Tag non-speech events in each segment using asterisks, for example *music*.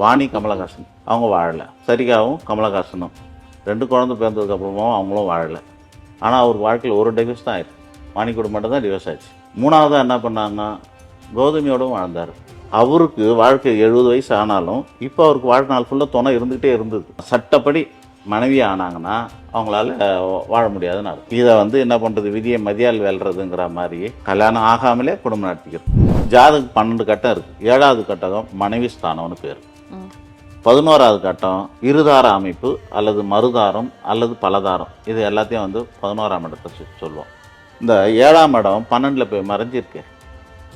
வாணி கமலஹாசன். அவங்க வாழலை. சரிகாவும் கமலஹாசனும். ரெண்டு குழந்தை பிறந்ததுக்கப்புறமாவும் அவங்களும் வாழலை. ஆனால் அவர் வாழ்க்கையில் ஒரு டிவைஸ் தான் ஆயிடுச்சு வாணி குடும்பம் மட்டும் தான் டிவைஸ் ஆச்சு. மூணாவதாக என்ன பண்ணாங்க கௌதமியோடும் வாழ்ந்தார். அவருக்கு வாழ்க்கை எழுபது வயசு ஆனாலும் இப்போ அவருக்கு வாழ்நாள் ஃபுல்லாக துணை இருந்துகிட்டே இருந்தது. சட்டப்படி மனைவி ஆனாங்கன்னா அவங்களால வாழ முடியாதுன்னு அர்த்தம். இதை வந்து என்ன பண்ணுறது விதியை மதியால் வெல்றதுங்கிற மாதிரி கல்யாணம் ஆகாமலே குடும்பம் நடத்திக்கிறது. ஜாதகம் பன்னெண்டு கட்டம் இருக்குது ஏழாவது கட்டகம் மனைவி ஸ்தானம்னு பேர். பதினோராவது கட்டம் இருதார அமைப்பு அல்லது மறுதாரம் அல்லது பலதாரம். இது எல்லாத்தையும் வந்து பதினோராம் இடத்தை சொல்லுவோம் இந்த ஏழாம் இடம் பன்னெண்டில் போய் மறைஞ்சிருக்கு.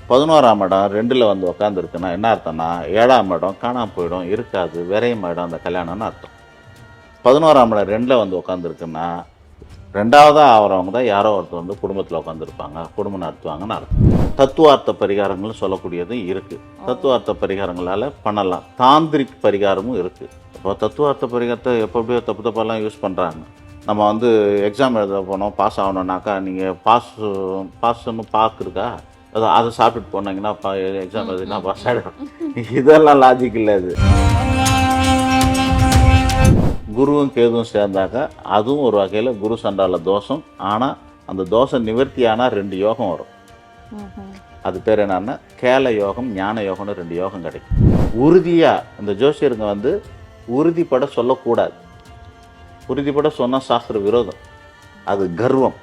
பதினோராம் இடம் ரெண்டில் வந்து உக்காந்துருக்குன்னா என்ன அர்த்தம்னா ஏழாம் இடம் காணாம போயிடும் இருக்காது விரையும் இடம் அந்த கல்யாணம்னு அர்த்தம். பதினோராம் இடம் ரெண்டில் வந்து உட்காந்துருக்குன்னா ரெண்டாவதாக ஆகிறவங்க தான் யாரோ ஒருத்தர் வந்து குடும்பத்தில் உட்காந்துருப்பாங்க குடும்பம் நடத்துவாங்கன்னு அர்த்தம். தத்துவார்த்த பரிகாரங்கள் சொல்லக்கூடியதும் இருக்குது தத்துவார்த்த பரிகாரங்களால் பண்ணலாம். தாந்திரிக் பரிகாரமும் இருக்குது இப்போ தத்துவார்த்த பரிகாரத்தை எப்போ எப்படியோ தப்பு தப்பெல்லாம் யூஸ் பண்ணுறாங்க நம்ம வந்து எக்ஸாம் எழுத போனோம் பாஸ் ஆகணுன்னாக்கா நீங்கள் பாஸ் பாஸ்ன்னு பாக்கு இருக்கா? அதை அதை சாப்பிட்டுட்டு போனீங்கன்னா எக்ஸாம் எழுதினா பாஸ் ஆகிடும் இதெல்லாம் லாஜிக் இல்லை இது. குருவும் கேதுவும் சேர்ந்தாக்க அதுவும் ஒரு வகையில் குரு சண்டால தோஷம். ஆனால் அந்த தோஷம் நிவர்த்தி ஆனால் ரெண்டு யோகம் வரும். அது பேர் என்னன்னா கேல யோகம் ஞான யோகம்னு ரெண்டு யோகம் கிடைக்கும். உறுதியாக இந்த ஜோசியருங்க வந்து உறுதிப்பட சொல்லக்கூடாது. உறுதிப்பட சொன்னால் சாஸ்திர விரோதம். அது கர்வம்.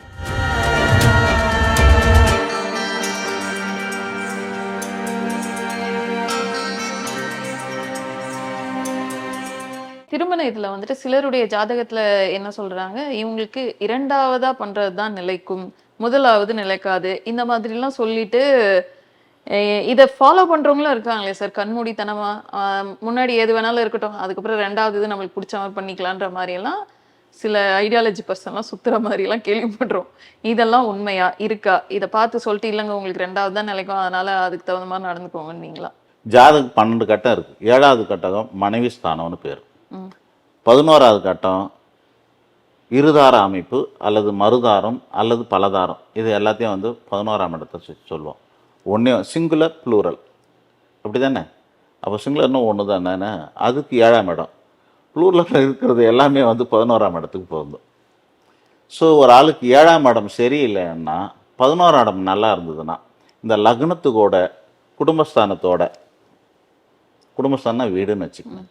இதுல வந்துட்டு சிலருடைய ஜாதகத்துல என்ன சொல்றாங்க? இவங்களுக்கு இரண்டாவதா பண்றது தான் நிலைக்கும் முதலாவது நிலைக்காது. இந்த மாதிரி எல்லாம் சொல்லிட்டு இதை ஃபாலோ பண்றவங்களும் இருக்காங்களே சார் கண்மூடித்தனமா ஆஹ் முன்னாடி எது வேணாலும் இருக்கட்டும். அதுக்கப்புறம் ரெண்டாவது இது நம்மளுக்கு பிடிச்ச மாதிரி பண்ணிக்கலான்ற மாதிரி எல்லாம் சில ஐடியாலஜி பர்சன்லாம் சுத்துற மாதிரி எல்லாம் கேள்விப்படுறோம். இதெல்லாம் உண்மையா? இருக்கா? இதை பார்த்து சொல்லிட்டு இல்லைங்க உங்களுக்கு ரெண்டாவது தான் நிலைக்கும். அதனால அதுக்கு தகுந்த மாதிரி நடந்துக்கோங்கன்னீங்களா? ஜாதகம் பன்னெண்டு கட்டம் இருக்குது ஏழாவது கட்டகம் மனைவி ஸ்தானம்னு பேர். பதினோராவது கட்டம் இருதார அமைப்பு அல்லது மறுதாரம் அல்லது பலதாரம். இது எல்லாத்தையும் வந்து பதினோராம் இடத்தை சொல்லுவோம் ஒன்றே சிங்குலர் ப்ளூரல் அப்படி தானே அப்போ சிங்குலர்னு ஒன்று தானே? அதுக்கு ஏழாம் இடம். ப்ளூரலில் இருக்கிறது எல்லாமே வந்து பதினோராம் இடத்துக்கு பொருந்தும். ஸோ ஒரு ஆளுக்கு ஏழாம் இடம் சரியில்லைன்னா பதினோராம் இடம் நல்லா இருந்ததுன்னா இந்த லக்னத்துக்கோட குடும்பஸ்தானத்தோட குடும்பஸ்தானம் வீடுன்னு வச்சுக்கோங்க.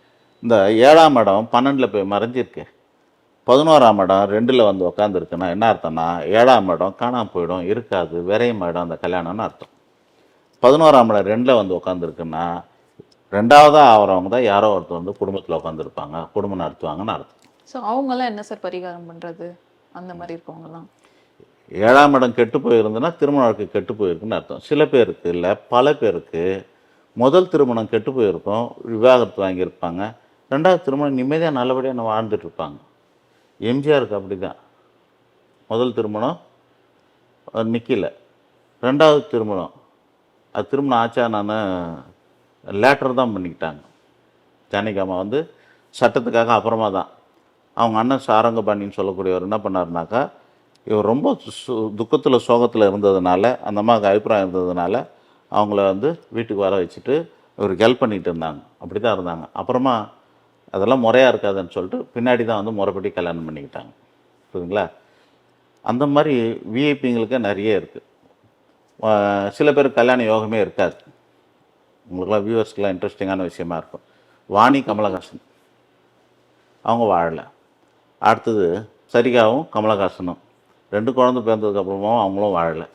இந்த ஏழாம் இடம் பன்னெண்டில் போய் மறைஞ்சிருக்கு. பதினோராம் இடம் ரெண்டில் வந்து உக்காந்துருக்குன்னா என்ன அர்த்தம்னா ஏழாம் இடம் காணாம போயிடும் இருக்காது விரையும் இடம் அந்த கல்யாணம்னு அர்த்தம். பதினோராம் இடம் ரெண்டில் வந்து உட்காந்துருக்குன்னா ரெண்டாவதாக ஆகிறவங்க தான் யாரோ ஒருத்தர் வந்து குடும்பத்தில் உட்காந்துருப்பாங்க குடும்பம் நடத்துவாங்கன்னு அர்த்தம். ஸோ அவங்கெல்லாம் என்ன சார் பரிகாரம் பண்றது? அந்த மாதிரி இருக்கவங்கலாம் ஏழாம் இடம் கெட்டு போயிருந்துன்னா திருமண வாழ்க்கை கெட்டு போயிருக்குன்னு அர்த்தம். சில பேருக்கு இல்லை பல பேருக்கு முதல் திருமணம் கெட்டு போயிருக்கும் விவாகரத்து வாங்கியிருப்பாங்க. ரெண்டாவது திருமணம் நிம்மதியாக நல்லபடியாக நம்ம வாழ்ந்துட்டு இருப்பாங்க. எம்ஜிஆருக்கு அப்படி தான் முதல் திருமணம் நிற்கல ரெண்டாவது திருமணம் அது திருமணம் ஆச்சா நான் லேட்டர் தான் பண்ணிக்கிட்டாங்க. ஜானகிராமா வந்து சட்டத்துக்காக அப்புறமா தான். அவங்க அண்ணன் சாரங்கபாணின்னு சொல்லக்கூடியவர் என்ன பண்ணாருனாக்கா இவர் ரொம்ப துக்கத்தில் சோகத்தில் இருந்ததுனால அந்த அம்மாவுக்கு அபிப்பிராயம் இருந்ததுனால அவங்கள வந்து வீட்டுக்கு வர வச்சுட்டு இவருக்கு ஹெல்ப் பண்ணிகிட்டு இருந்தாங்க. அப்படி தான் இருந்தாங்க. அப்புறமா அதெல்லாம் முறையாக இருக்காதுன்னு சொல்லிட்டு பின்னாடி தான் வந்து முறைப்படி கல்யாணம் பண்ணிக்கிட்டாங்க. புரியுதுங்களா? அந்த மாதிரி விஐபிங்களுக்கு நிறைய இருக்குது சில பேர் கல்யாண யோகமே இருக்காது. உங்களுக்குலாம் வியூவர்ஸ்க்கெலாம் இன்ட்ரெஸ்டிங்கான விஷயமா இருக்கும். வாணி கமலஹாசன். அவங்க வாழலை. அடுத்தது சரிகாவும் கமலஹாசனும். ரெண்டு குழந்தை பிறந்ததுக்கப்புறமும் அவங்களும் வாழலை.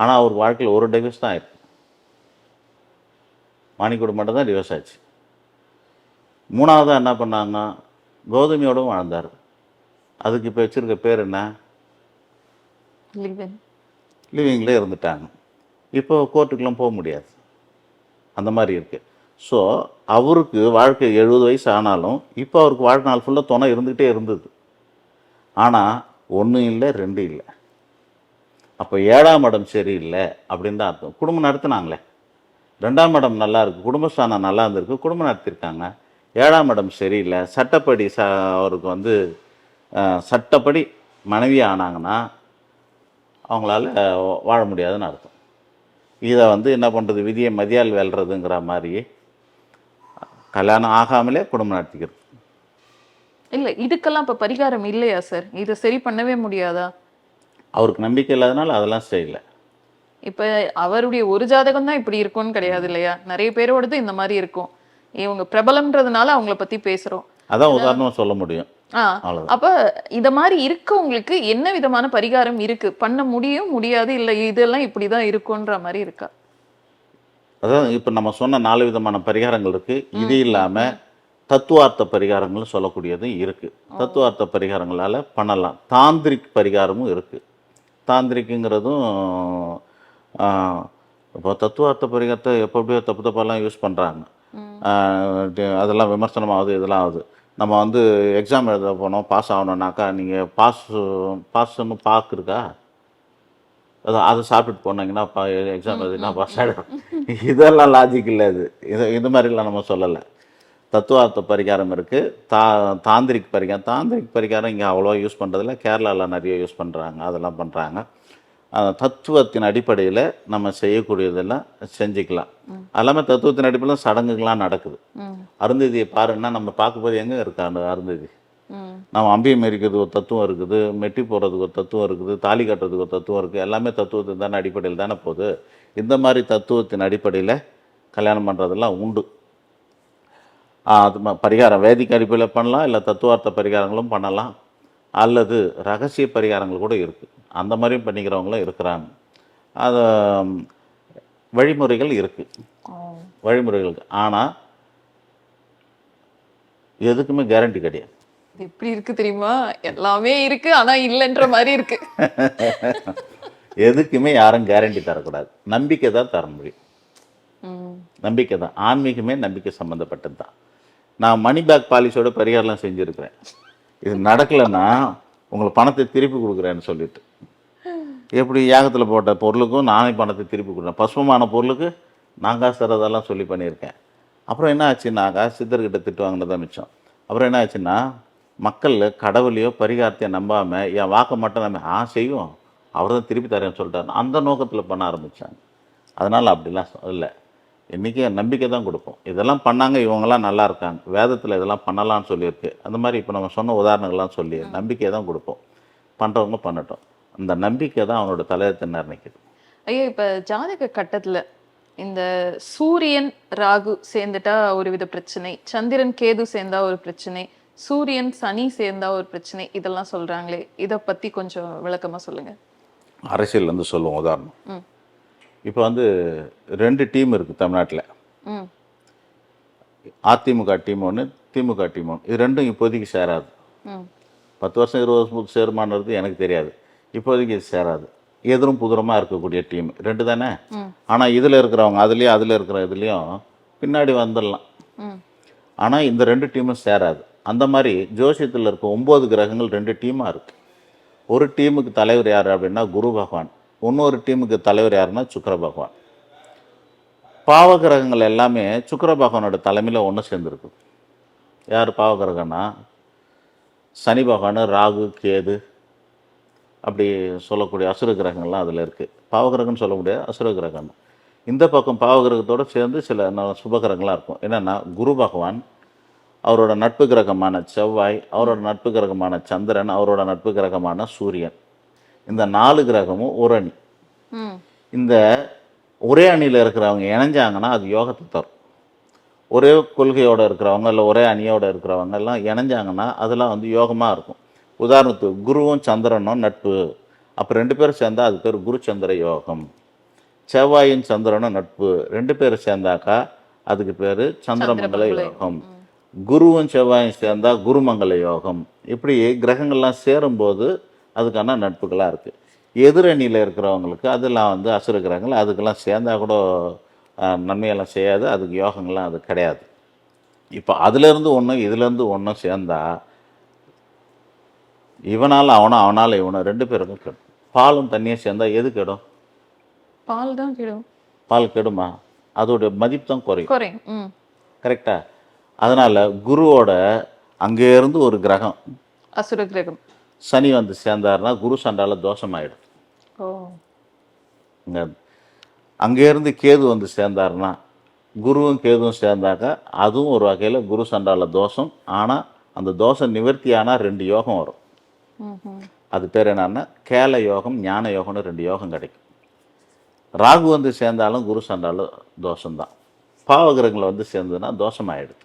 ஆனால் அவர் வாழ்க்கையில் ஒரு டிவோர்ஸ் தான் ஆயிருக்கு. மாணிக்கூட மட்டும் தான் டிவோர்ஸ் ஆச்சு. மூணாவதாக என்ன பண்ணாங்க கௌதமியோடும் வாழ்ந்தார். அதுக்கு இப்போ வச்சுருக்க பேர் என்ன? லிவிங்லேயே இருந்துட்டாங்க. இப்போ கோர்ட்டுக்கெலாம் போக முடியாது. அந்த மாதிரி இருக்குது ஸோ அவருக்கு வாழ்க்கை எழுபது வயசு ஆனாலும் இப்போ அவருக்கு வாழ்நாள் ஃபுல்லாக துணை இருந்துக்கிட்டே இருந்தது. ஆனால் ஒன்று இல்லை ரெண்டு இல்லை. அப்போ ஏழாம் இடம் சரியில்லை அப்படின்னு தான் அர்த்தம். குடும்பம் நடத்துனாங்களே. ரெண்டாம் இடம் நல்லா இருக்குது குடும்பஸ்தானம் நல்லா இருந்திருக்கு குடும்பம் நடத்தியிருக்காங்க ஏழாம் இடம் சரியில்லை. சட்டப்படி ச அவருக்கு வந்து சட்டப்படி மனைவி ஆனாங்கன்னா அவங்களால வாழ முடியாதுன்னு அர்த்தம். இதை வந்து என்ன பண்ணுறது விதியை மதியால் வெல்றதுங்கிற மாதிரி கல்யாணம் ஆகாமலே குடும்பம் நடத்திக்கிறது. இல்ல இதுக்கெல்லாம் இப்ப பரிகாரம் இல்லையா சார்? இதை சரி பண்ணவே முடியாதா? அவருக்கு நம்பிக்கை இல்லாதனால அதெல்லாம் செய்யல. இப்ப அவருடைய ஒரு ஜாதகம் தான் இப்படி இருக்கும்னு கிடையாது இல்லையா? நிறைய பேரோடது இந்த மாதிரி இருக்கும். இவங்க பிரபலம்ன்றதுனால அவங்கள பத்தி பேசுறோம். அதான் உதாரணமாக சொல்ல முடியும். அப்ப இத மாதிரி இருக்கவங்களுக்கு என்ன விதமான பரிகாரம் இருக்கு? பண்ண முடியும் முடியாது இல்ல இதெல்லாம் இப்படிதான் இருக்கும்ன்ற மாதிரி இருக்கா? அதாவது இப்போ நம்ம சொன்ன நாலு விதமான பரிகாரங்கள் இருக்கு. இது இல்லாம தத்துவார்த்த பரிகாரங்கள் சொல்லக்கூடியதும் இருக்கு. தத்துவார்த்த பரிகாரங்களால பண்ணலாம். தாந்திரிக் பரிகாரமும் இருக்கு. தாந்திரிக்குங்கிறதும் இப்போ தத்துவார்த்த பரிகாரத்தை எப்போ எப்படியோ தப்பு தப்பாலாம் யூஸ் பண்ணுறாங்க அதெல்லாம் விமர்சனம் ஆகுது இதெல்லாம் ஆகுது நம்ம வந்து எக்ஸாம் எழுத போனோம் பாஸ் ஆகணுன்னாக்கா நீங்கள் பாஸ் பாஸ்ன்னு பாக்கு இருக்கா? அது அதை சாப்பிட்டுட்டு போனீங்கன்னா எக்ஸாம் எழுதினா பாஸ் ஆகிடும் இதெல்லாம் லாஜிக் இல்லை இது. இது இது மாதிரிலாம் நம்ம சொல்லலை. தத்துவார்த்த பரிகாரம் இருக்குது தா தாந்திரிக் பரிகாரம் தாந்திரிக் பரிகாரம் இங்கே அவ்வளோவா யூஸ் பண்ணுறதில்ல கேரளாவில் நிறைய யூஸ் பண்ணுறாங்க அதெல்லாம் பண்ணுறாங்க தத்துவத்தின் அடிப்படையில் நம்ம செய்யக்கூடியதெல்லாம் செஞ்சுக்கலாம். எல்லாமே தத்துவத்தின் அடிப்படையில் சடங்குகள்லாம் நடக்குது. அருந்ததியை பாருன்னா நம்ம பார்க்கும்போது எங்கே இருக்கா அந்த அருந்ததி? நம்ம அம்பியம் எரிக்கிறதுக்கு ஒரு தத்துவம் இருக்குது மெட்டி போடுறதுக்கு ஒரு தத்துவம் இருக்குது தாலி கட்டுறதுக்கு ஒரு தத்துவம் இருக்குது எல்லாமே தத்துவத்தின் தானே அடிப்படையில் தானே போகுது. இந்த மாதிரி தத்துவத்தின் அடிப்படையில் கல்யாணம் பண்ணுறதெல்லாம் உண்டு. அது பரிகாரம் வேதிக் அடிப்படையில் பண்ணலாம் இல்லை தத்துவார்த்த பரிகாரங்களும் பண்ணலாம். அல்லது ரகசிய பரிகாரங்கள் கூட இருக்குது அந்த மாதிரியும் பண்ணிக்கிறவங்களும் இருக்கிறாங்க. அது வழிமுறைகள் இருக்குது. வழிமுறைகள் ஆனால் எதுக்குமே கேரண்டி கிடையாது. எப்படி இருக்கு தெரியுமா? எல்லாமே இருக்கு ஆனா இல்லைன்ற மாதிரி இருக்கு. *laughs* எதுக்குமே யாரும் கேரண்டி தரக்கூடாது. நம்பிக்கை தான் தர முடியும். நம்பிக்கை தான். ஆன்மீகமே நம்பிக்கை சம்மந்தப்பட்டது தான். நான் மணி பேக் பாலிசியோட பரிகாரம்லாம் செஞ்சுருக்கிறேன். இது நடக்கலைன்னா உங்களுக்கு பணத்தை திருப்பி கொடுக்குறேன்னு சொல்லிட்டு. எப்படி யாகத்தில் போட்ட பொருளுக்கும் நானே பணத்தை திருப்பி கொடுக்குறேன். பசுமமான பொருளுக்கு நான் காசு தரதெல்லாம் சொல்லி பண்ணியிருக்கேன். அப்புறம் என்ன ஆச்சுன்னாக்கா சித்தர்கிட்ட திட்டு வாங்கினதான் மிச்சம். அப்புறம் என்ன ஆச்சுன்னா மக்கள் கடவுளையோ பரிகாரத்தையோ நம்பாமல் என் வாக்கை மட்டும் நம்ம ஆ செய்வோம். அவர் தான் திருப்பி தரேன்னு சொல்லிட்டாரு. அந்த நோக்கத்தில் பண்ண ஆரம்பித்தாங்க அதனால் அப்படிலாம் இல்லை. இன்றைக்கி நம்பிக்கை தான் கொடுப்போம் இதெல்லாம் பண்ணாங்க இவங்கெல்லாம் நல்லா இருக்காங்க. வேதத்தில் இதெல்லாம் பண்ணலாம்னு சொல்லியிருக்கு. அந்த மாதிரி இப்போ நம்ம சொன்ன உதாரணங்கள்லாம் சொல்லி நம்பிக்கையை தான் கொடுப்போம் பண்ணுறவங்க பண்ணட்டும். அந்த நம்பிக்கை தான் அவனோட தலையத்தை நிர்ணயிக்குது ஐயா இப்ப ஜாதக கட்டத்துல இந்த சூரியன் ராகு சேர்ந்துட்டா ஒரு வித பிரச்சனை சந்திரன் கேது சேர்ந்தா ஒரு பிரச்சனை சூரியன் சனி சேர்ந்தா ஒரு பிரச்சனை இதெல்லாம் சொல்றாங்களே. இத பத்தி கொஞ்சம் விளக்கமா சொல்லுங்க. அரசியல் வந்து சொல்லுவோம் உதாரணம். இப்போ வந்து ரெண்டு டீம் இருக்குது தமிழ்நாட்டில். அதிமுக டீம் ஒன்று திமுக டீம் ஒன்று இது ரெண்டும் இப்போதைக்கு சேராது. பத்து வருஷம் இருபது வருஷம் சேருமான்றது எனக்கு தெரியாது. இப்போதைக்கு இது சேராது. எதிரும் புதிரமாக இருக்கக்கூடிய டீம். ரெண்டு தானே. ஆனால் இதில் இருக்கிறவங்க அதுலேயும் அதில் இருக்கிற இதுலேயும் பின்னாடி வந்துடலாம். ஆனால் இந்த ரெண்டு டீமும் சேராது. அந்த மாதிரி ஜோசியத்தில் இருக்க ஒம்பது கிரகங்கள் ரெண்டு டீமாக இருக்குது ஒரு டீமுக்கு தலைவர் யார் அப்படின்னா குரு பகவான். இன்னொரு டீமுக்கு தலைவர் யாருன்னா சுக்கர பகவான். பாவ கிரகங்கள் எல்லாமே சுக்கர பகவானோட தலைமையில் ஒன்று சேர்ந்துருக்கு. யார் பாவகிரகம்னா? சனி பகவான் ராகு கேது அப்படி சொல்லக்கூடிய அசுர கிரகங்கள்லாம் அதில் இருக்குது பாவகிரகம்னு சொல்ல முடியாது அசுர கிரகம். இந்த பக்கம் பாவகிரகத்தோடு சேர்ந்து சில ந- சுப கிரகங்களாக இருக்கும். என்னென்னா குரு பகவான் அவரோட நட்பு கிரகமான செவ்வாய் அவரோட நட்பு கிரகமான சந்திரன் அவரோட நட்பு கிரகமான சூரியன். இந்த நாலு கிரகமும் ஒரு அணி. இந்த ஒரே அணியில் இருக்கிறவங்க இணைஞ்சாங்கன்னா அது யோகத்தை தரும். ஒரே கொள்கையோடு இருக்கிறவங்க இல்லை ஒரே அணியோடு இருக்கிறவங்க எல்லாம் இணைஞ்சாங்கன்னா அதெல்லாம் வந்து யோகமாக இருக்கும். உதாரணத்துக்கு குருவும் சந்திரனும் நட்பு. அப்போ ரெண்டு பேரும் சேர்ந்தா அது பேர் குரு சந்திர யோகம். செவ்வாயும் சந்திரனும் நட்பு. ரெண்டு பேரும் சேர்ந்தாக்கா அதுக்கு பேர் சந்திரமங்கல யோகம். குருவும் செவ்வாயும் சேர்ந்தா குருமங்கல யோகம். இப்படி கிரகங்கள்லாம் சேரும்போது அதுக்கான நட்புகளாக இருக்குது எதிரணியில் இருக்கிறவங்களுக்கு அதெல்லாம் வந்து அசுர கிரகங்கள் அதுக்கெல்லாம் சேர்ந்தா கூட நன்மையெல்லாம் செய்யாது அதுக்கு யோகங்கள்லாம் அது கிடையாது. இப்போ அதுலேருந்து ஒன்று இதுலேருந்து ஒன்றும் சேர்ந்தா இவனால் அவனும் அவனால் இவனும் ரெண்டு பேருக்கும் கெடும். பாலும் தண்ணியும் சேர்ந்தா எது கெடும்? பால் தான் கிடும். பால் கெடுமா? அதோட மதிப்பு தான் குறையும் குறையும் கரெக்டா? அதனால் குருவோட அங்கே இருந்து ஒரு கிரகம். அசுர கிரகம் சனி வந்து சேர்ந்தாருன்னா குரு சண்டால தோஷமாயிடும். ஓ. இங்கே அங்கேருந்து கேது வந்து சேர்ந்தாருன்னா குருவும் கேதுவும் சேர்ந்தாக்க அதுவும் ஒரு வகையில் குரு சண்டால தோஷம். ஆனால் அந்த தோஷம் நிவர்த்தி ஆனால் ரெண்டு யோகம் வரும். அது பேர் என்னன்னா கேல யோகம் ஞான யோகம்னு ரெண்டு யோகம் கிடைக்கும். ராகு வந்து சேர்ந்தாலும் குரு சண்டாலும் தோஷம்தான். பாவகிரகங்கள் வந்து சேர்ந்ததுன்னா தோஷமாயிடுது.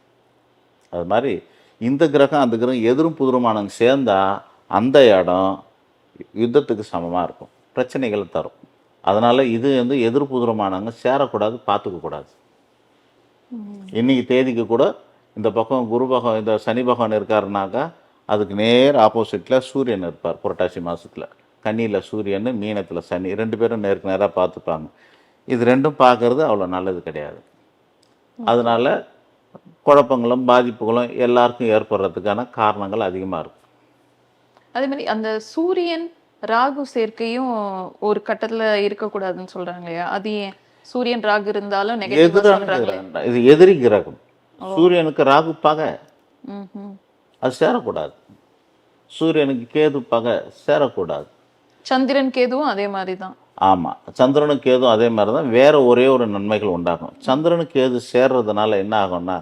அது மாதிரி இந்த கிரகம் அந்த கிரகம் எதிரும் புதிருமானவங்க சேர்ந்தா அந்த இடம் யுத்தத்துக்கு சமமாக இருக்கும். பிரச்சனைகளை தரும். அதனால் இது வந்து எதிர் புதிருமானவங்க சேரக்கூடாது பார்த்துக்க கூடாது இன்னைக்கு தேதிக்கு கூட இந்த பக்கம் குரு பகவான் இந்த சனி பகவான் இருக்காருனாக்கா அதுக்கு நேர் ஆப்போசிட்டில் சூரியன் இருப்பார் புரட்டாசி மாதத்தில் கன்னியில் சூரியன் மீனத்தில் சனி ரெண்டு பேரும் நேருக்கு நேராக பார்த்துப்பாங்க. இது ரெண்டும் பார்க்கறது அவ்வளோ நல்லது கிடையாது. அதனால குழப்பங்களும் பாதிப்புகளும் எல்லாருக்கும் ஏற்படுறதுக்கான காரணங்கள் அதிகமாக இருக்கும். அதே மாதிரி அந்த சூரியன் ராகு சேர்க்கையும் ஒரு கட்டத்துல இருக்கக்கூடாதுன்னு சொல்றாங்க இல்லையா அது ஏன்? சூரியன் ராகு இருந்தாலும். இது எதிரி கிரகம். சூரியனுக்கு ராகு பகை. அது சேரக்கூடாது. சூரியனுக்கு கேது பகை சேரக்கூடாது. சந்திரன் கேதுவும் அதே மாதிரி தான் ஆமாம் சந்திரனுக்கு கேதும் அதே மாதிரி தான் வேற ஒரே ஒரு நன்மைகள் உண்டாகும். சந்திரனுக்கு கேது சேர்றதுனால என்ன ஆகும்னா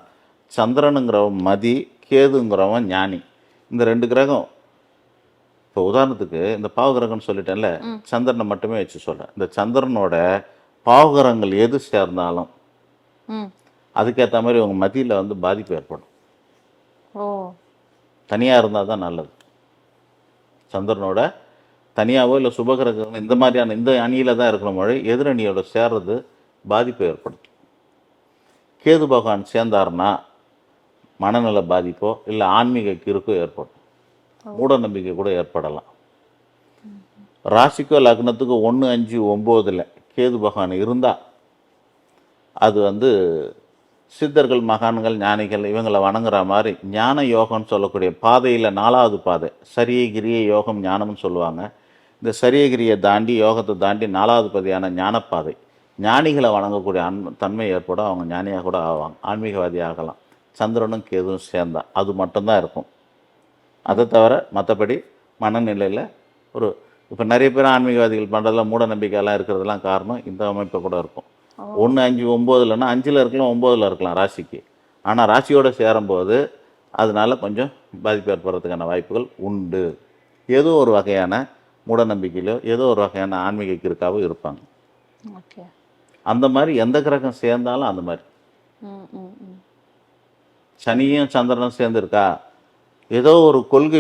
சந்திரனுங்கிறவன் மதி கேதுங்கிறவன் ஞானி. இந்த ரெண்டு கிரகம் இப்போ உதாரணத்துக்கு இந்த பாவகிரகம்னு சொல்லிட்டேன்ல சந்திரனை மட்டுமே வச்சு சொல்கிறேன் இந்த சந்திரனோட பாவகிரகங்கள் எது சேர்ந்தாலும் அதுக்கேற்ற மாதிரி உங்கள் மதியில் வந்து பாதிப்பு ஏற்படும். ஓ. தனியாக இருந்தால் தான் நல்லது. சந்திரனோட தனியாவோ இல்லை சுபகிரகம் இந்த மாதிரியான இந்த அணியில் தான் இருக்கிற மொழி எதிரணியோட சேர்றது பாதிப்பை ஏற்படுத்தும் கேது பகவான் சேர்ந்தாருன்னா மனநல பாதிப்போ இல்லை ஆன்மீக கிறுக்கோ ஏற்படும். மூட நம்பிக்கை கூட ஏற்படலாம். ராசிக்கோ லக்னத்துக்கு ஒன்று அஞ்சு ஒம்போதில் கேது பகவான் இருந்தால் அது வந்து சித்தர்கள் மகான்கள் ஞானிகள் இவங்களை வணங்குற மாதிரி ஞான யோகம்னு சொல்லக்கூடிய பாதையில் நாலாவது பாதை சரியகிரிய யோகம் ஞானம்னு சொல்லுவாங்க. இந்த சரியகிரியை தாண்டி யோகத்தை தாண்டி நாலாவது பதியான ஞானப்பாதை. ஞானிகளை வணங்கக்கூடிய அன் தன்மை ஏற்படும் அவங்க ஞானியாக கூட ஆவாங்க ஆன்மீகவாதி ஆகலாம். சந்திரனும் கேதுவும் சேர்ந்தா அது மட்டும்தான் இருக்கும். அதை தவிர மற்றபடி மனநிலையில் ஒரு இப்போ நிறைய பேர் ஆன்மீகவாதிகள் பண்ணுறதுல மூட நம்பிக்கையெல்லாம் இருக்கிறதெல்லாம் காரணம் இந்த அமைப்பை கூட இருக்கும். ஒன்று அஞ்சு ஒம்போதுலன்னா அஞ்சில் இருக்கலாம் ஒம்போதில் இருக்கலாம் ராசிக்கு. ஆனால் ராசியோடு சேரும்போது அதனால கொஞ்சம் பாதிப்பு ஏற்படுறதுக்கான வாய்ப்புகள் உண்டு. ஏதோ ஒரு வகையான மூட நம்பிக்கையிலோ ஏதோ ஒரு வகையான ஆன்மீக கிறுக்காவோ இருப்பாங்க. ஓகே. அந்த மாதிரி எந்த கிரகம் சேர்ந்தாலும் அந்த மாதிரி. சனியும் சந்திரனும் சேர்ந்துருக்கா? ஏதோ ஒரு கொள்கை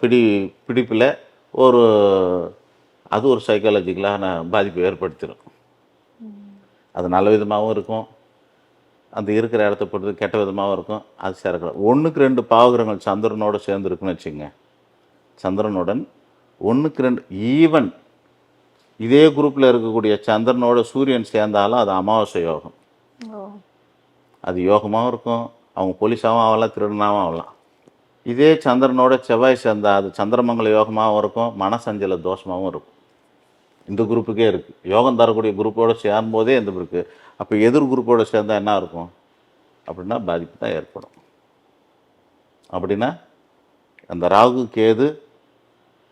பிடி பிடிப்பில் ஒரு அது ஒரு சைக்காலஜிக்கலான பாதிப்பை ஏற்படுத்திடும். அது நல்ல விதமாகவும் இருக்கும். அந்த இருக்கிற இடத்த பொறுத்து கெட்ட விதமாகவும் இருக்கும். அது சேரக்கூடாது ஒன்றுக்கு ரெண்டு பாவகிரகங்கள் சந்திரனோட சேர்ந்துருக்குன்னு வச்சுங்க சந்திரனுடன் ஒன்றுக்கு ரெண்டு ஈவன் இதே குரூப்பில் இருக்கக்கூடிய சந்திரனோட சூரியன் சேர்ந்தாலும் அது அமாவாசை யோகம். அது யோகமாகவும் இருக்கும். அவங்க போலீஸாகவும் ஆகலாம் திருடனாகவும் ஆகலாம். இதே சந்திரனோட செவ்வாய் சேர்ந்தா அது சந்திரமங்கல யோகமாகவும் இருக்கும் மனசஞ்சல தோஷமாகவும் இருக்கும். இந்த குரூப்புக்கே இருக்குது யோகம் தரக்கூடிய குரூப்போடு சேரும்போதே இந்த இருக்குது அப்போ எதிர் குரூப்போடு சேர்ந்தால் என்ன இருக்கும்? அப்படின்னா பாதிப்பு தான் ஏற்படும். அப்படின்னா அந்த ராகு கேது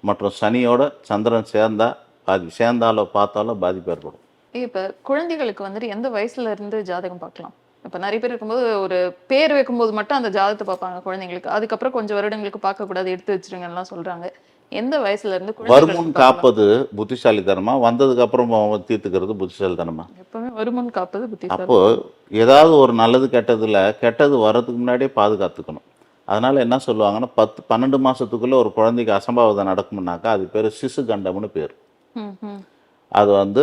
மற்றும் சனியோட சந்திரன் சேர்ந்தால் பாதி சேர்ந்தாலோ பார்த்தாலோ பாதிப்பு ஏற்படும். இப்போ குழந்தைகளுக்கு வந்துட்டு எந்த வயசுல இருந்து ஜாதகம் பார்க்கலாம்? இப்ப நிறைய பேர் இருக்கும்போது ஒரு பேர் வைக்கும்போது மட்டும் அந்த ஜாதகத்தை பார்ப்பாங்க குழந்தைங்களுக்கு. அதுக்கப்புறம் கொஞ்சம் வருடங்களுக்கு பார்க்க கூடாது எடுத்து வச்சிருங்கலாம் சொல்றாங்க. எந்த வயசுல இருந்து வருமுன்? காப்பது புத்திசாலித்தனமா? வந்ததுக்கு அப்புறம் தீர்த்துக்கிறது புத்திசாலித்தனமா? எப்பவுமே வருமுன் காப்பது புத்திசாலி அப்போ ஏதாவது ஒரு நல்லது கெட்டதுல கெட்டது வர்றதுக்கு முன்னாடியே பாதுகாத்துக்கணும். அதனால என்ன சொல்லுவாங்கன்னா பத்து பன்னெண்டு மாசத்துக்குள்ள ஒரு குழந்தைக்கு அசம்பாவிதம் நடக்கும்னாக்கா அது பேர் சிசு கண்டம்னு பேர். அது வந்து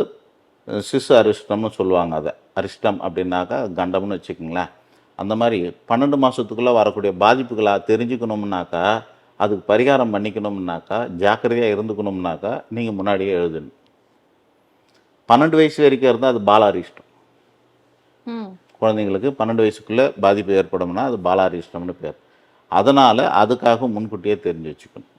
சிசு அரிஷ்டம்னு சொல்லுவாங்க அதை. அரிஷ்டம் அப்படின்னாக்கா கண்டம்னு வச்சுக்கோங்களேன். அந்த மாதிரி பன்னெண்டு மாதத்துக்குள்ளே வரக்கூடிய பாதிப்புகளை தெரிஞ்சுக்கணும்னாக்கா அதுக்கு பரிகாரம் பண்ணிக்கணும்னாக்கா ஜாக்கிரதையாக இருந்துக்கணும்னாக்கா நீங்கள் முன்னாடியே எழுதணும். பன்னெண்டு வயசு வரைக்கும் இருந்தால் அது பாலாரிஷ்டம். குழந்தைங்களுக்கு பன்னெண்டு வயசுக்குள்ளே பாதிப்பு ஏற்படும்னா அது பாலாரிஷ்டம்னு பேர். அதனால் அதுக்காக முன்கூட்டியே தெரிஞ்சு வச்சுக்கணும்.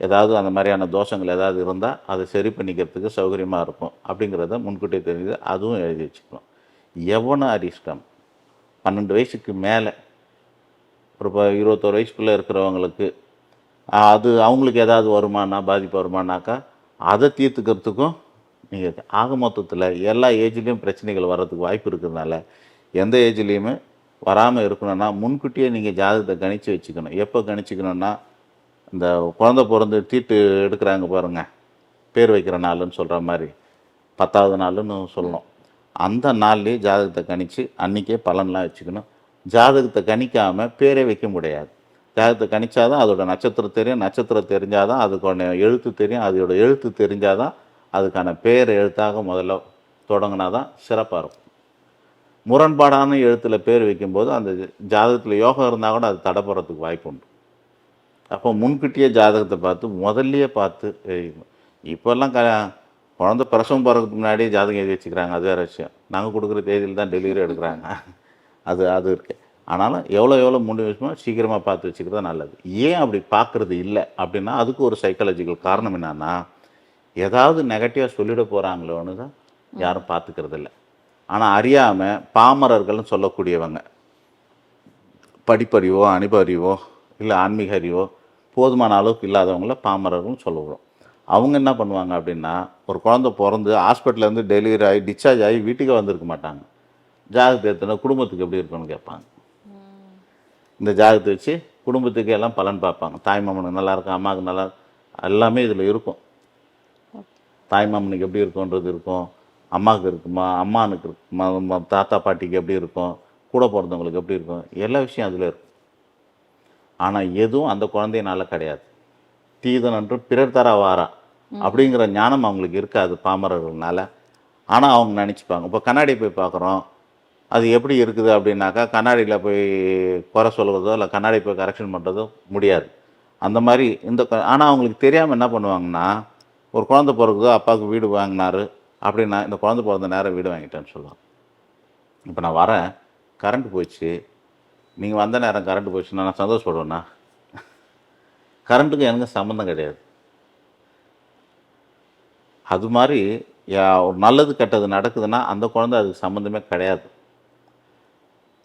ஏதாவது அந்த மாதிரியான தோஷங்கள் ஏதாவது இருந்தால் அதை சரி பண்ணிக்கிறதுக்கு சௌகரியமாக இருக்கும் அப்படிங்கிறத முன்கூட்டியே தெரிஞ்சு அதுவும் எழுதி வச்சுக்கணும் எவன அரிஷ்டம்? பன்னெண்டு வயசுக்கு மேலே. ஒரு ப இருபத்தோரு வயசுக்குள்ளே இருக்கிறவங்களுக்கு அது அவங்களுக்கு ஏதாவது வருமானா பாதிப்பு வருமானாக்கா அதை தீர்த்துக்கிறதுக்கும் நீங்கள் ஆக மொத்தத்தில் எல்லா ஏஜ்லேயும் பிரச்சனைகள் வர்றதுக்கு வாய்ப்பு இருக்கிறதுனால எந்த ஏஜ்லேயுமே வராமல் இருக்கணும்னா முன்கூட்டியே நீங்கள் ஜாதகத்தை கணிச்சு வச்சுக்கணும். எப்போ கணிச்சிக்கணும்னா இந்த குழந்தை பிறந்து தீட்டு எடுக்கிறாங்க பாருங்க பேர் வைக்கிற நாளுன்னு சொல்கிற மாதிரி பத்தாவது நாளுன்னு சொல்லணும். அந்த நாள்லேயே ஜாதகத்தை கணிச்சு அன்றைக்கே பலன்லாம் வச்சுக்கணும். ஜாதகத்தை கணிக்காமல் பேரே வைக்க முடியாது. ஜாதகத்தை கணிச்சாதான் அதோட நட்சத்திரம் தெரியும் நட்சத்திரம் தெரிஞ்சாதான் அதுக்கான எழுத்து தெரியும் அதோட எழுத்து தெரிஞ்சாதான் அதுக்கான பேர் எழுத்தாக முதல்ல தொடங்கினா தான் சிறப்பாக இருக்கும். முரண்பாடான எழுத்தில் பேர் வைக்கும்போது அந்த ஜாதகத்தில் யோகம் இருந்தால் கூட அது தடைப்படுறதுக்கு வாய்ப்பு உண்டு. அப்போ முன்கிட்டியே ஜாதகத்தை பார்த்து முதல்லையே பார்த்து இப்போல்லாம் க குழந்த பிரசவம் போகிறதுக்கு முன்னாடியே ஜாதகம் எழுதி வச்சுக்கிறாங்க. அது வேறு விஷயம். நாங்கள் கொடுக்குற தேதியில் தான் டெலிவரி எடுக்கிறாங்க. அது அது இருக்கு. ஆனாலும் எவ்வளோ எவ்வளோ முடி விஷயமோ சீக்கிரமாக பார்த்து வச்சுக்கிறது நல்லது. ஏன் அப்படி பார்க்குறது இல்லை அப்படின்னா அதுக்கு ஒரு சைக்காலஜிக்கல் காரணம் என்னன்னா ஏதாவது நெகட்டிவாக சொல்லிட போகிறாங்களோன்னு தான் யாரும் பார்த்துக்கிறது இல்லை. ஆனால் அறியாமல் பாமரர்கள்னு சொல்லக்கூடியவங்க படிப்பறிவோ அனுபவறிவோ இல்லை ஆன்மீக அறிவோ போதுமான அளவுக்கு இல்லாதவங்கள பாமரர்கள்னு சொல்லுவோம் அவங்க என்ன பண்ணுவாங்க அப்படின்னா ஒரு குழந்தை பிறந்து ஹாஸ்பிட்டல்லேருந்து டெலிவரி ஆகி டிஸ்சார்ஜ் ஆகி வீட்டுக்கே வந்திருக்க மாட்டாங்க. ஜாதகத்தை எடுத்துனா குடும்பத்துக்கு எப்படி இருக்குன்னு கேட்பாங்க. இந்த ஜாதகத்தை வச்சு குடும்பத்துக்கு எல்லாம் பலன் பார்ப்பாங்க. தாய் மாமனுக்கு நல்லா இருக்கும் அம்மாவுக்கு நல்லா இருக்கும். எல்லாமே இதில் இருக்கும். தாய் மாமனுக்கு எப்படி இருக்கும்ன்றது இருக்கும். அம்மாவுக்கு இருக்குமா அம்மானுக்கு இருக்குமா தாத்தா பாட்டிக்கு எப்படி இருக்கும் கூட பிறந்தவங்களுக்கு எப்படி இருக்கும் எல்லா விஷயம் அதில் இருக்கும். ஆனால் எதுவும் அந்த குழந்தையினால கிடையாது. தீதனன்று பிறர் தர வாரா. அப்படிங்கிற ஞானம் அவங்களுக்கு இருக்காது பாமரர்கள்னால. ஆனால் அவங்க நினச்சிப்பாங்க. இப்போ கண்ணாடி போய் பார்க்குறோம் அது எப்படி இருக்குது அப்படின்னாக்கா கண்ணாடியில் போய் குறை சொல்கிறதோ இல்லை கண்ணாடி போய் கரெக்ஷன் பண்ணுறதோ முடியாது. அந்த மாதிரி இந்த ஆனால் அவங்களுக்கு தெரியாமல் என்ன பண்ணுவாங்கன்னா ஒரு குழந்தை பிறகுதோ அப்பாவுக்கு வீடு வாங்கினாரு அப்படின்னா இந்த குழந்தை பிறந்த நேரம் வீடு வாங்கிட்டேன்னு சொல்லுவாங்க. இப்போ நான் வரேன். கரண்ட் போச்சு. நீங்கள் வந்த நேரம் கரண்ட் போச்சுன்னா நான் சந்தோஷப்படுவேண்ணா கரண்ட்டுக்கு எனக்கு சம்மந்தம் கிடையாது. அது மாதிரி ஒரு நல்லது கெட்டது நடக்குதுன்னா அந்த குழந்தை அதுக்கு சம்மந்தமே கிடையாது.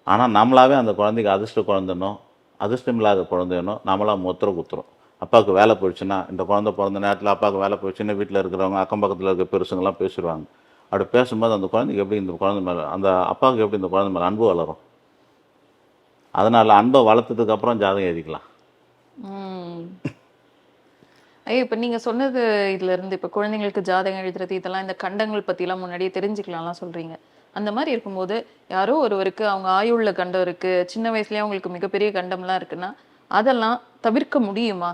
ஆனால் நம்மளாவே அந்த குழந்தைக்கு அதிர்ஷ்ட குழந்தைனோ அதிர்ஷ்டம் இல்லாத குழந்தைனோ நம்மளாக முத்திர குத்துறோம். அப்பாவுக்கு வேலை போயிடுச்சுன்னா இந்த குழந்தை பிறந்த நேரத்தில் அப்பாவுக்கு வேலை போயிடுச்சுன்னா வீட்டில் இருக்கிறவங்க அக்கம் பக்கத்தில் இருக்க பெருசுங்கெல்லாம் பேசிடுவாங்க. அப்படி பேசும்போது அந்த குழந்தைக்கு எப்படி இந்த குழந்தை மேலே அந்த அப்பாவுக்கு எப்படி இந்த குழந்தை மேலே அன்பு வளரும்? அதனால் அன்பை வளர்த்ததுக்கப்புறம் ஜாதகம் எழுதிக்கலாம் ஐயா இப்ப நீங்க சொன்னது இதுல இருந்து இப்ப குழந்தைங்களுக்கு ஜாதகம் எழுதுறது இதெல்லாம் இந்த கண்டங்கள் எல்லாம் முன்னாடியே தெரிஞ்சுக்கலாம்லாம் சொல்றீங்க. அந்த மாதிரி இருக்கும்போது யாரோ ஒருவருக்கு அவங்க ஆயுள்ள கண்டம் இருக்கு சின்ன வயசுலயே அவங்களுக்கு மிகப்பெரிய கண்டம்லாம் இருக்குன்னா அதெல்லாம் தவிர்க்க முடியுமா?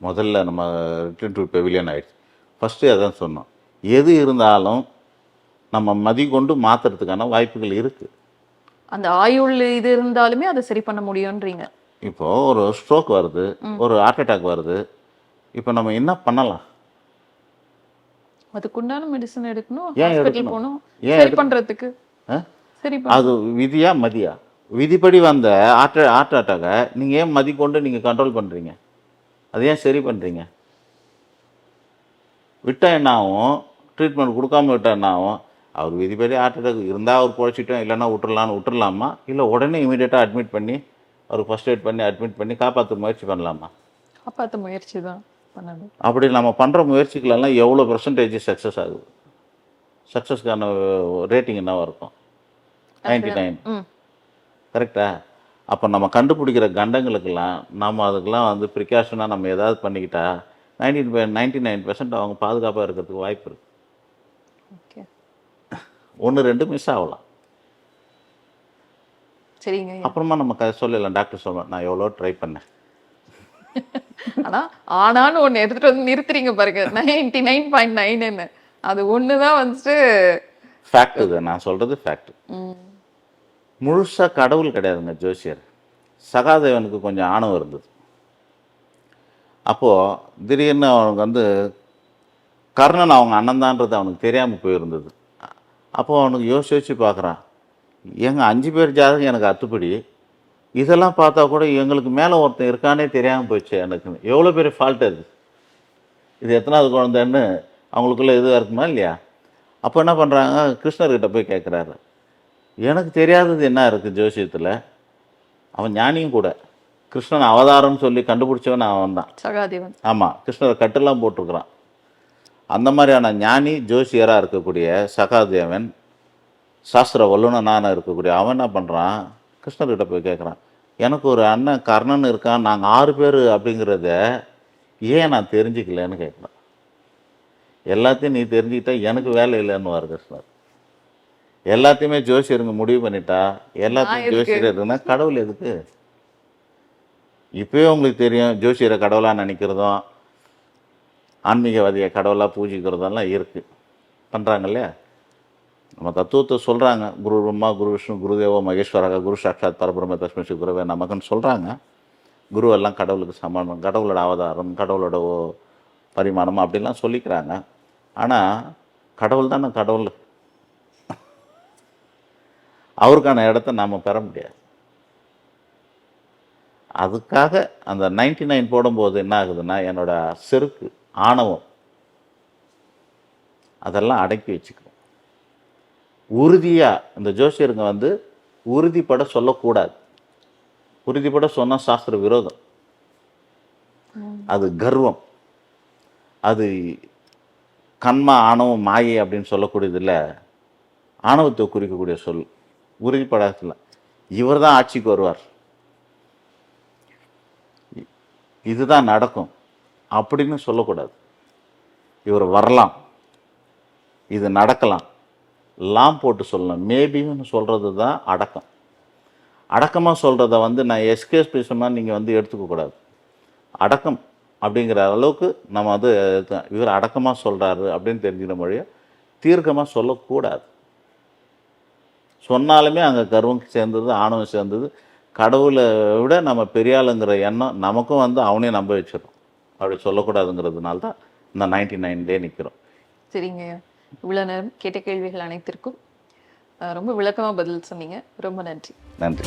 முதல்ல நம்ம ரிட்டர்ன் டு பெவிலியன் ஆயிடுச்சு. ஃபஸ்ட்டு அதான் சொன்னோம். எது இருந்தாலும் நம்ம மதி கொண்டு மாற்றுறதுக்கான வாய்ப்புகள் இருக்குது அந்த ஆயுள் இது இருந்தாலுமே அதை சரி பண்ண முடியும்ன்றீங்க. இப்போது ஒரு ஸ்ட்ரோக் வருது ஒரு ஹார்ட் அட்டாக் வருது. இப்போ நம்ம என்ன பண்ணலாம்? அதுக்குண்டான மெடிசன் எடுக்கணும் ஏன் எடுக்கணும்? ஏன் சரி ஆ? சரி அது விதியா மதியா? விதிப்படி வந்த ஹார்ட் ஹார்ட் அட்டாக்கை நீங்கள் ஏன் மதி கொண்டு நீங்கள் கண்ட்ரோல் பண்ணுறீங்க அது ஏன் சரி பண்ணுறீங்க விட்டால் என்ன ஆகும் ட்ரீட்மெண்ட் கொடுக்காம விட்டால் என்ன ஆகும் அவர் விதிப்படி ஹார்ட் அட்டாக் இருந்தால் அவர் குழைச்சிட்டோம் இல்லைன்னா விட்டுறலான்னு விட்டுறலாமா இல்லை உடனே இமீடியட்டாக அட்மிட் பண்ணி அவருக்கு ஃபஸ்ட் எய்ட் பண்ணி அட்மிட் பண்ணி காப்பாற்ற முயற்சி பண்ணலாமா? காப்பாத்த முயற்சி தான் பண்ணணும். அப்படி நம்ம பண்ணுற முயற்சிகளெல்லாம் எவ்வளோ பெர்சன்டேஜ் சக்ஸஸ் ஆகுது? சக்ஸஸ்க்கான ரேட்டிங் என்னவா இருக்கும்? நைன்டி நைன் கரெக்டா அப்போ நம்ம கண்டுபிடிக்கிற கண்டங்களுக்கெல்லாம் நம்ம அதுக்கெல்லாம் வந்து ப்ரிகாஷனாக நம்ம ஏதாவது பண்ணிக்கிட்டா நைன்டி நைன்டி நைன் பெர்சன்ட் அவங்க பாதுகாப்பாக இருக்கிறதுக்கு வாய்ப்பு இருக்குது ஓகே ஒன்று ரெண்டு மிஸ் ஆகலாம். சரிங்க. அப்புறமா நம்ம சொல்லலாம். டாக்டர் சொல்லுவேன் நான் எவ்வளோ ட்ரை பண்ணேன். ஆனா ஆனான்னு ஒண்ணு எடுத்துட்டு வந்து நிறுத்துறீங்க பாருங்க. நைன்டி நைன் பாயிண்ட் நைன்னு அது ஒண்ணுதான் வந்துட்டு ஃபேக்ட் இது. நான் சொல்கிறது ஃபேக்ட் முழுசாக கடவுள் கிடையாதுங்க ஜோசியர். சகாதேவனுக்கு கொஞ்சம் ஆணவம் இருந்தது. அப்போது திடீர்னு அவனுக்கு வந்து கர்ணன் அவங்க அண்ணன்தான்றது அவனுக்கு தெரியாமல் போயிருந்தது. அப்போது அவனுக்கு யோசிச்சு யோசிச்சு பார்க்குறான் எங்க அஞ்சு பேர் ஜாதகம் எனக்கு அத்துப்படி. இதெல்லாம் பார்த்தா கூட எங்களுக்கு மேலே ஒருத்தன் இருக்கானே தெரியாமல் போச்சு எனக்கு. எவ்வளோ பெரிய ஃபால்ட் அது? இது எத்தனாவது குழந்தைன்னு அவங்களுக்குள்ள இதுவாக இருக்குமா இல்லையா? அப்போ என்ன பண்ணுறாங்க கிருஷ்ணர்கிட்ட போய் கேட்குறாரு எனக்கு தெரியாதது என்ன இருக்குது ஜோசியத்தில்? அவன் ஞானியும் கூட. கிருஷ்ணன் அவதாரம்னு சொல்லி கண்டுபிடிச்சவன் அவன் தான் சகாதேவன். ஆமாம் கிருஷ்ணர் கட்டெல்லாம் போட்டிருக்கிறான். அந்த மாதிரியான ஞானி ஜோசியராக இருக்கக்கூடிய சகாதேவன் சாஸ்திர வல்லுநனான இருக்கக்கூடிய அவன் என்ன பண்ணுறான் கிருஷ்ணர்கிட்ட போய் கேட்குறான் எனக்கு ஒரு அண்ணன் கர்ணன் இருக்கான் நாங்கள் ஆறு பேர் அப்படிங்கிறத ஏன் நான் தெரிஞ்சுக்கலன்னு கேட்குறான் எல்லாத்தையும் நீ தெரிஞ்சுக்கிட்டா எனக்கு வேலை இல்லைன்னு கிருஷ்ணர். எல்லாத்தையுமே ஜோசியருங்க முடிவு பண்ணிட்டா எல்லாத்தையும்? ஜோசியர் இருக்குன்னா கடவுள் எதுக்கு? இப்போயே உங்களுக்கு தெரியும் ஜோசியரை கடவுளாக நினைக்கிறதும் ஆன்மீகவாதியை கடவுளாக பூஜிக்கிறதெல்லாம் இருக்குது பண்ணுறாங்க இல்லையா? நம்ம தத்துவத்தை சொல்கிறாங்க குரு பிரம்மா குரு விஷ்ணு குருதேவோ மகேஸ்வராக குரு சாட்சாத் பரபிரம தஸ்மை ஸ்ரீ குருவே நமக்குன்னு சொல்கிறாங்க குருவெல்லாம் கடவுளுக்கு சமானம் கடவுளோட அவதாரம் கடவுளோட ஓ- பரிமாணம் அப்படிலாம் சொல்லிக்கிறாங்க. ஆனால் கடவுள் தானே கடவுள். அவருக்கான இடத்த நாம் பெற முடியாது. அதுக்காக அந்த 99 நைன் போடும்போது என்ன ஆகுதுன்னா என்னோட செருக்கு ஆணவம் அதெல்லாம் அடக்கி வச்சுக்கிறோம் உறுதியாக இந்த ஜோசியருங்க வந்து உறுதிப்பட சொல்லக்கூடாது. உறுதிப்பட சொன்னால் சாஸ்திர விரோதம். அது கர்வம். அது கண்மா ஆணவம் மாயை அப்படின்னு சொல்லக்கூடியதில்ல ஆணவத்தை குறிக்கக்கூடிய சொல். உறுதிப்படத்தில். இவர் தான் ஆட்சிக்கு வருவார். இதுதான் நடக்கும். அப்படின்னு சொல்லக்கூடாது. இவர் வரலாம். இது நடக்கலாம். லாம் போட்டு சொல்லணும். மேபின்னு சொல்கிறது தான் அடக்கம். அடக்கமாக சொல்கிறத வந்து நான் எஸ்கேஸ் பேசுனா நீங்கள் வந்து எடுத்துக்கக்கூடாது அடக்கம் அப்படிங்கிற அளவுக்கு நம்ம வந்து இவர் அடக்கமாக சொல்கிறாரு அப்படின்னு தெரிஞ்சுக்கிற மொழியை தீர்க்கமாக சொல்லக்கூடாது. சொன்னாலுமே அங்கே கர்வம் சேர்ந்தது ஆணவம் சேர்ந்தது. கடவுளை விட நம்ம பெரியாளுங்கிற எண்ணம் நமக்கும் வந்து அவனே நம்ப வச்சிடும் அப்படி சொல்லக்கூடாதுங்கிறதுனால தான் இந்த நைன்டி நைன்லேயே நிற்கிறோம் சரிங்க. இவ்வளோ நேரம் கேட்ட கேள்விகள் அனைத்திற்கும் ரொம்ப விளக்கமாக பதில் சொன்னீங்க. ரொம்ப நன்றி. நன்றி.